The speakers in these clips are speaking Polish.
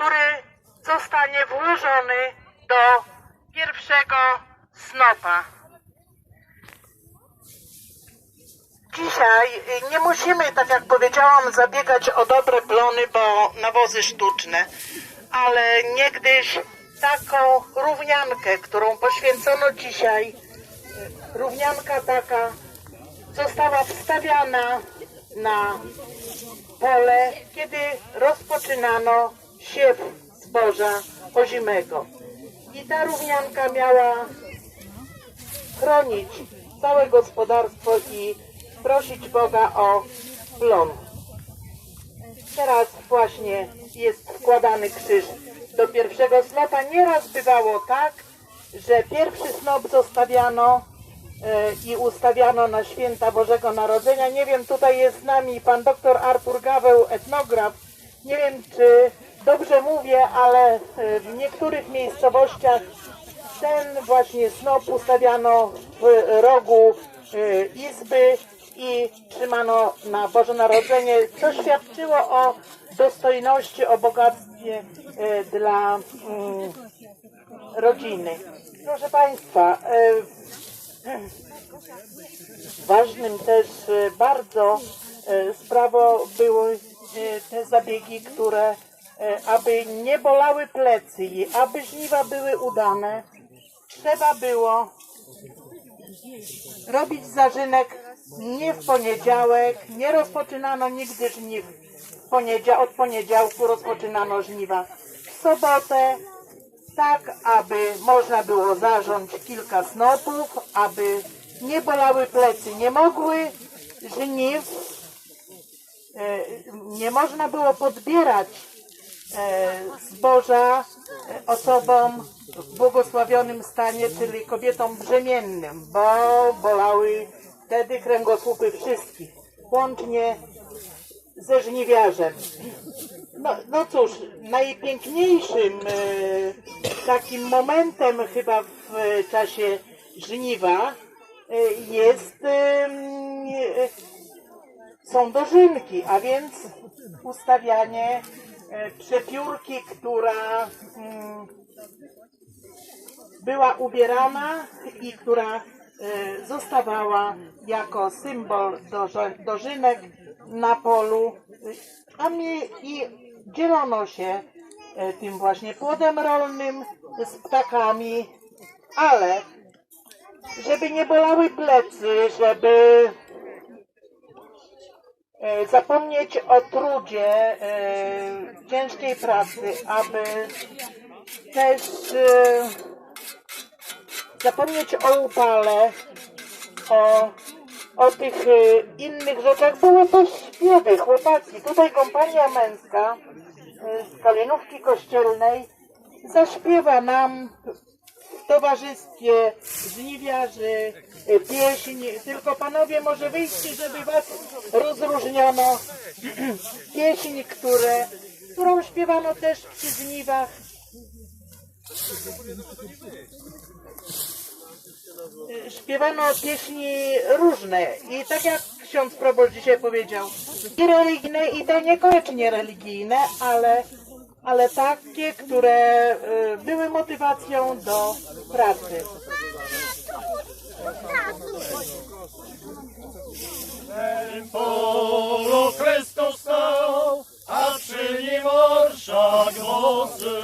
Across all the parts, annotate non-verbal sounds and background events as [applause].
który zostanie włożony do pierwszego snopa. Dzisiaj nie musimy, tak jak powiedziałam, zabiegać o dobre plony, bo nawozy sztuczne, ale niegdyś taką równiankę, którą poświęcono dzisiaj, równianka taka została wstawiana na pole, kiedy rozpoczynano siew zboża ozimego. I ta równianka miała chronić całe gospodarstwo i prosić Boga o plon. Teraz właśnie jest wkładany krzyż do pierwszego snopa. Nieraz bywało tak, że pierwszy snop zostawiano e, i ustawiano na święta Bożego Narodzenia. Nie wiem, tutaj jest z nami pan doktor Artur Gaweł, etnograf. Nie wiem, czy dobrze mówię, ale e, w niektórych miejscowościach ten właśnie snop ustawiano w rogu e, izby i trzymano na Boże Narodzenie, co świadczyło o dostojności, o bogactwie e, dla mm, rodziny. Proszę Państwa, ważnym też bardzo sprawą były te zabiegi, które aby nie bolały plecy i aby żniwa były udane, trzeba było robić zarzynek nie w poniedziałek, nie rozpoczynano nigdy żniw poniedzia- od poniedziałku rozpoczynano żniwa w sobotę, tak aby można było zarząć kilka snopów, aby nie bolały plecy, nie mogły żniw, e, nie można było podbierać e, zboża e, osobom w błogosławionym stanie, czyli kobietom brzemiennym, bo bolały wtedy kręgosłupy wszystkich, łącznie ze żniwiarzem. No, no cóż, najpiękniejszym e, takim momentem chyba w e, czasie żniwa e, jest e, są dożynki, a więc ustawianie e, przepiórki, która mm, była ubierana i która e, zostawała jako symbol dożynek na polu, a mi, i dzielono się e, tym właśnie płodem rolnym z ptakami, ale żeby nie bolały plecy, żeby e, zapomnieć o trudzie e, ciężkiej pracy, aby też e, zapomnieć o upale, o, o tych e, innych rzeczach. Były też śpiewy, chłopaki. Tutaj kompania męska e, z Kalinówki Kościelnej zaśpiewa nam w towarzystwie żniwiarzy e, pieśń. Tylko panowie może wyjście, żeby was rozróżniono. [clears throat] pieśń, które, którą śpiewano też przy żniwach. Śpiewano pieśni różne i tak jak ksiądz proboszcz dzisiaj powiedział, i religijne i te niekoniecznie religijne, ale, ale takie, które e, były motywacją do pracy. Polo Chrystus stał, a przy nim orszak głosy.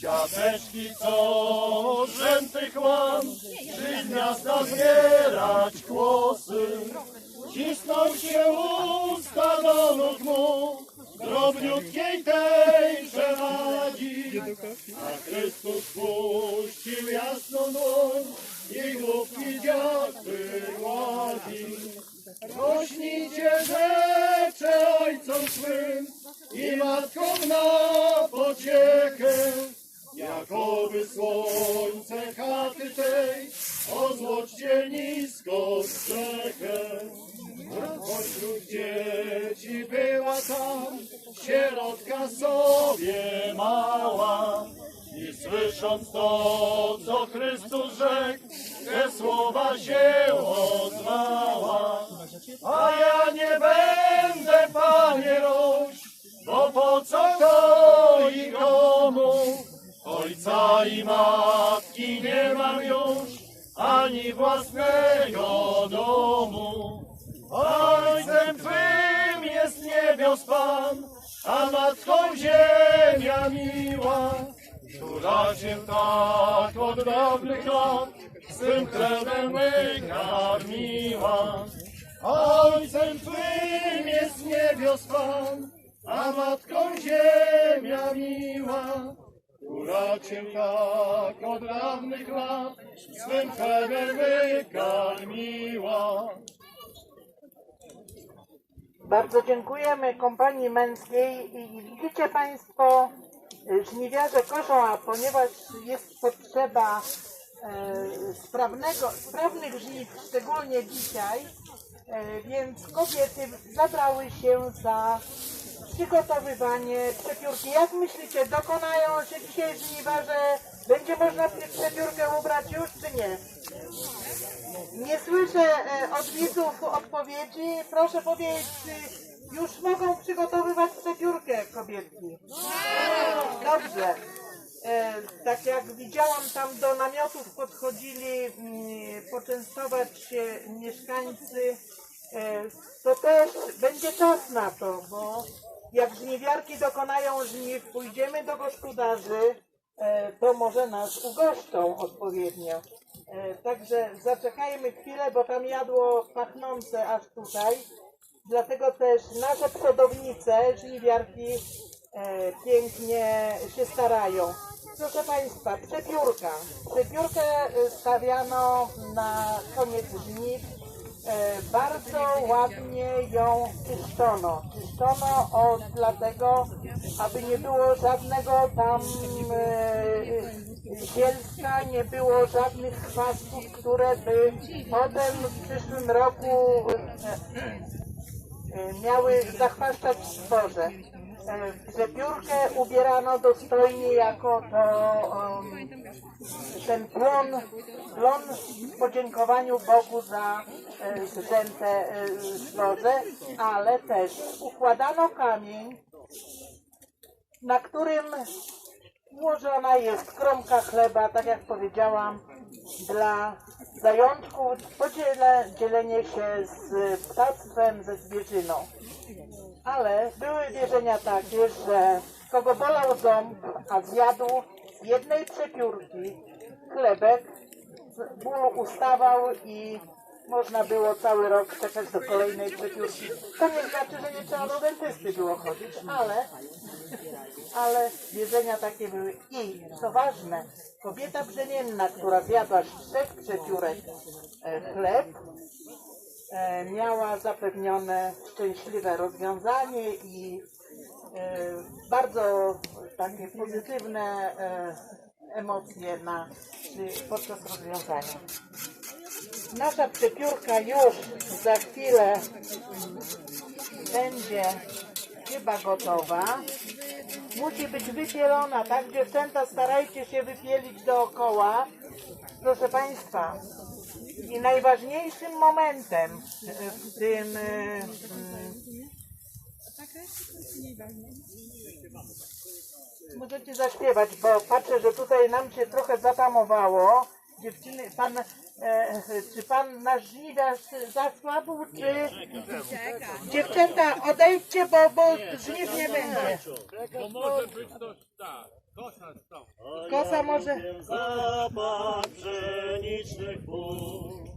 Siateczki, co rzętych łam, przy miasta zbierać kłosy. Cisną się usta do nóg mu, drobniutkiej tej przewadzi. A Chrystus puścił jasną dłoń i główki dziatwy gładzi. Rośnijcie rzecze ojcom swym i matkom na pociekę, jakoby słońce chaty tej ozłoćcie nisko strzechę. Pośród dzieci była tam sierotka sobie mała i słysząc to, co Chrystus rzekł, te słowa się ozwała. A ja nie będę, Panie, roś, bo po co to i go Ja i matki nie mam już, ani własnego domu. Ojcem Twym jest niebios Pan, a matką ziemia miła, która Cię tak od dawnych lat swym chlebem wykarmiła. Ojcem Twym jest niebios Pan, a matką ziemia miła, która Cię tak od dawnych lat swym chlebem wykarmiła. Bardzo dziękujemy kompanii męskiej i widzicie Państwo, y, żniwiarze koszą, a ponieważ jest potrzeba e, sprawnego, sprawnych żniw, szczególnie dzisiaj, e, więc kobiety zabrały się za przygotowywanie przepiórki. Jak myślicie, dokonają się dzisiaj żniwa, że będzie można przepiórkę ubrać już, czy nie? Nie słyszę e, od widzów odpowiedzi. Proszę powiedzieć, czy już mogą przygotowywać przepiórkę kobietki? Dobrze. E, tak jak widziałam, tam do namiotów podchodzili mm, poczęstować się mieszkańcy. E, to też będzie czas na to, bo jak żniwiarki dokonają żniw, pójdziemy do gospodarzy, to może nas ugoszczą odpowiednio. E, Także zaczekajmy chwilę, bo tam jadło pachnące aż tutaj. Dlatego też nasze przodownice, żniwiarki, e, pięknie się starają. Proszę Państwa, przepiórka. Przepiórkę e, stawiano na koniec żniw. E, bardzo ładnie ją czyszczono. Czyszczono o, dlatego, aby nie było żadnego tam e, zielska, nie było żadnych chwastów, które by potem w przyszłym roku e, e, miały zachwaszczać stworze. E, Przepiórkę ubierano dostojnie jako to em, ten plon, plon w podziękowaniu Bogu za e, zrzęte e, zboże, ale też układano kamień, na którym włożona jest kromka chleba, tak jak powiedziałam, dla zajączków, podzielę, dzielenie się z ptactwem, ze zwierzyną. Ale były wierzenia takie, że kogo bolał ząb, a zjadł z jednej przepiórki chlebek, z bólu ustawał i można było cały rok czekać do kolejnej przepiórki. To nie znaczy, że nie trzeba do dentysty było chodzić, ale, ale wierzenia takie były. I co ważne, kobieta brzemienna, która zjadła z trzech przepiórek e, chleb, miała zapewnione szczęśliwe rozwiązanie i e, bardzo takie pozytywne e, emocje na, podczas rozwiązania. Nasza przepiórka już za chwilę będzie chyba gotowa. Musi być wypielona, tak dziewczęta starajcie się wypielić dookoła. Proszę Państwa, i najważniejszym momentem e, w tym e, mm, Możecie zaśpiewać, bo patrzę, że tutaj nam się trochę zatamowało. Dziewczyny, pan, e, czy pan nasz żniwiarz zasłabł, czy... Dziewczęta, odejdźcie, bo, bo żniw nie będzie. Bo może być to tak. Kosa. Kosa może... Zapach pszenicznych pól,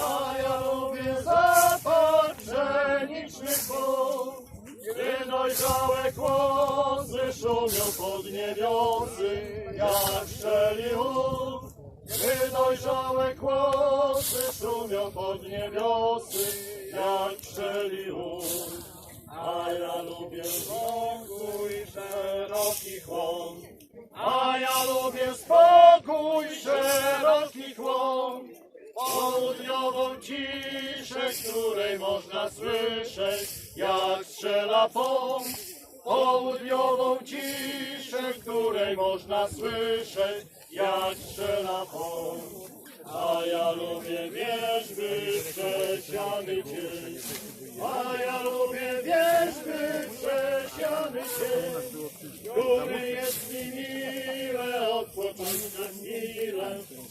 a ja lubię zapach pszenicznych pól. Gdy dojrzałe kłosy szumią pod niebiosy, jak strzeli łuk. Gdy dojrzałe kłosy szumią pod niebiosy, jak strzeli. A ja lubię spokój szerokich łąk, a ja lubię spokój szerokich łąk, południową ciszę, której można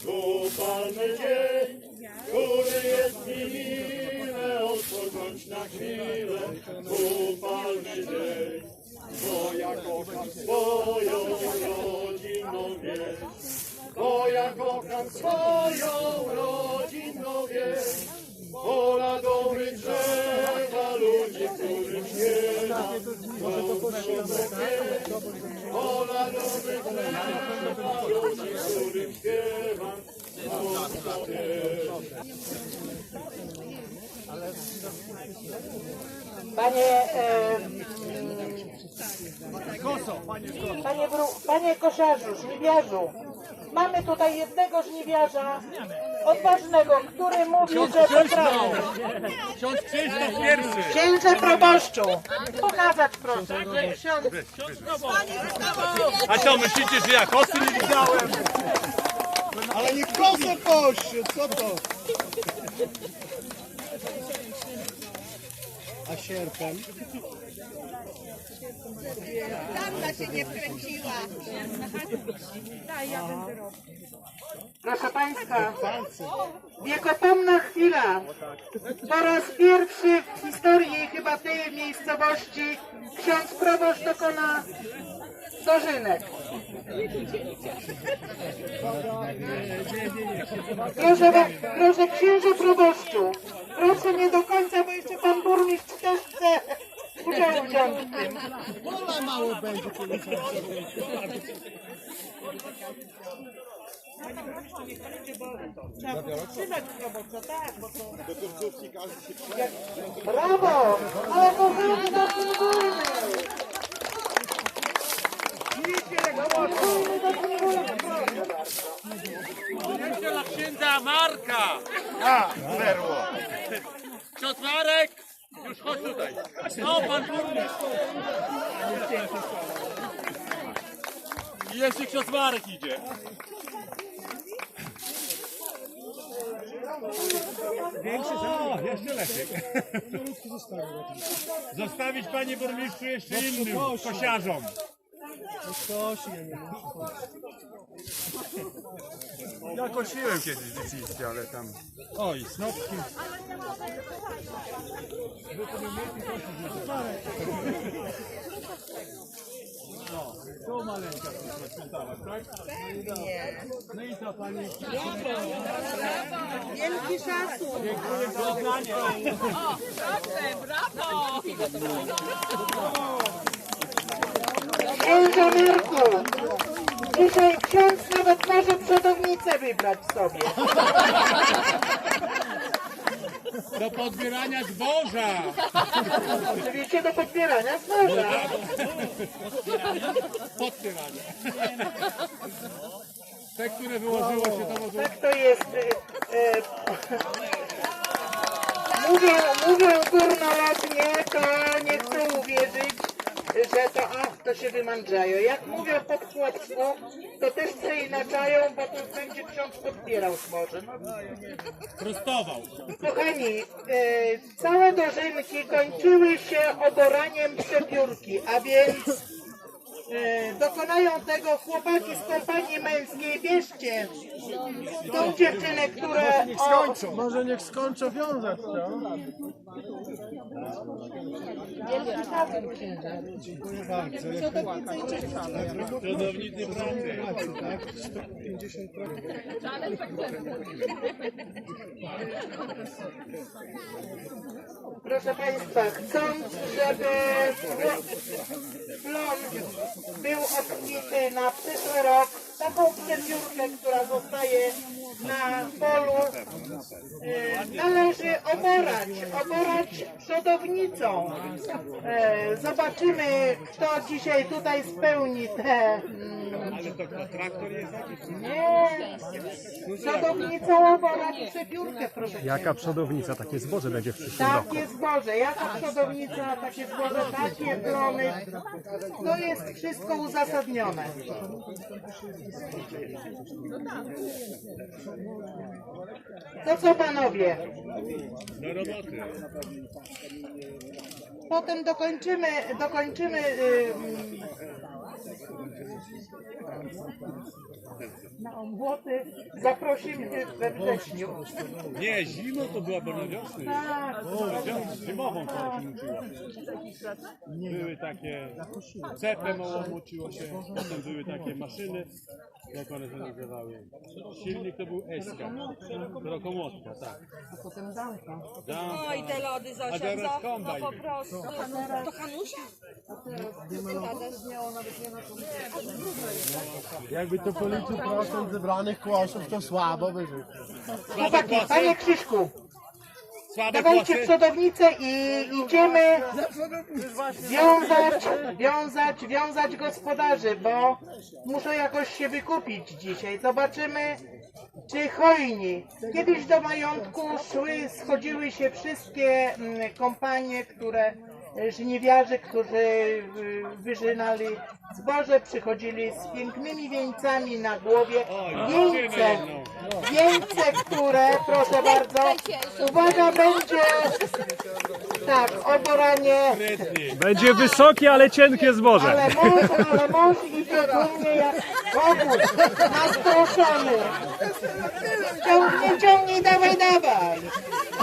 upalny dzień, który jest mi miły, odpocząć na chwilę, upalny dzień, bo ja kocham swoją rodzinną wieś, bo ja kocham swoją rodzinną wieś, pola dobrych drzewa, ludzi, których nie ma, to pola dobrych drzewa, ludzi, których nie ma. Panie, e, panie, Bru, panie kosiarzu, żniwiarzu, mamy tutaj jednego żniwiarza, odważnego, który mówi, że potrafi. Ksiądz Krzysztof pierwszy. Księże proboszczu, pokazać proszę, ksiądz A co, myślicie, że ja kosy nie widziałem? Ale nie kosę poszły, co to? A sierpem? Tamta się nie wkręciła. Proszę Państwa, wiekopomna chwila. Po raz pierwszy w historii chyba tej miejscowości ksiądz proboszcz dokona dożynek. Proszę, proszę księże proboszczu, proszę nie do końca, bo jeszcze pan burmistrz też chce udział wziąć w tym. Brawo! Ale kochany Kulburny! Kulburny bardzo. Dla księdza Marka. A, zerło. Ksiądz Marek, już chodź tutaj. No, pan burmistrz. I jeszcze ksiądz Marek idzie. Większy o, jeszcze lepiej. Zostawić panie burmistrzu jeszcze innym kosiarzom. Ja kosiłem kiedyś rzeczywiście, ale tam... Oj, snopki. To maleńka sprzątała, tak? No i co pani? Wielki szacun. Dziękuję za oddanie. Księże Mirku, dzisiaj ksiądz nawet może przodownicę wybrać sobie. Do podbierania zboża. Oczywiście do podbierania zboża. Podbierania. Te, które wyłożyło się, to może... Tak to jest. e, e, Mówią, mówią górnolotnie, to nie chcą uwierzyć, że to ach, to się wymądrzają. Jak mówią pod chłopstwo, to też przeinaczają, bo to będzie ksiądz podbierał zboże. No, Prostował. Kochani, e, całe dożynki kończyły się oboraniem przepiórki, a więc dokonają tego chłopaki z kompanii męskiej. Bierzcie tą dziewczynę, która... O, Może niech skończą wiązać, co? Cudownicy pracy. Proszę Państwa, chcąc, żeby plon był obfity na przyszły rok, taką przepiórkę, która zostaje na polu, e, należy oborać, oborać przodownicą. E, Zobaczymy, kto dzisiaj tutaj spełni te... Ale to kto, traktor jest? Nie, przodownicą oborać przepiórkę, proszę Jaka przodownica, takie zboże będzie w przyszłym roku. takie zboże, jaka przodownica, takie zboże, takie plony. To jest wszystko uzasadnione. To co panowie? Do roboty. Potem dokończymy, dokończymy y, Na omłoty zaprosimy we wrześniu. Nie, zimą to była, na wiosnę. Tak, Zimową to się uczyła. Były takie, cepem ołomuciło się, potem były takie maszyny, jak one się nazywały. Silnik to był Eska, rokomotka, tak. a potem damka. Dampa. Oj, te lody A Zosia, teraz co? No kombajn. po prostu. To Hanusia? Jakby to policzył procent zebranych głosów, to słabo by było. Chłopaki, panie Krzyszku, dawajcie przodownicę i idziemy wiązać, wiązać, wiązać gospodarzy, bo muszą jakoś się wykupić dzisiaj. Zobaczymy, czy hojni. Kiedyś do majątku szły, schodziły się wszystkie mm, kompanie, które żniwiarze, którzy y, wyżynali zboże, przychodzili z pięknymi wieńcami na głowie. Wieńce, wieńce, które, proszę bardzo, uwaga, będzie tak, oboranie, Będzie wysokie, ale cienkie zboże. ale mąż, ale mąż idzie do mnie jak kogut, nastroszony. Ciągnij, ciągnij, dawaj, dawaj.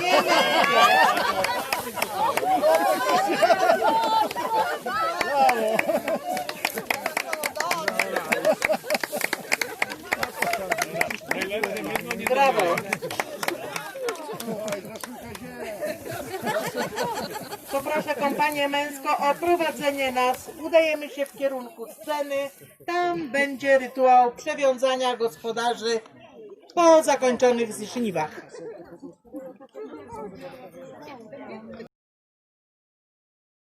Nie, nie, nie. Brawo. Poproszę kompanię męską o prowadzenie nas. Udajemy się w kierunku sceny. Tam będzie rytuał przewiązania gospodarzy po zakończonych żniwach.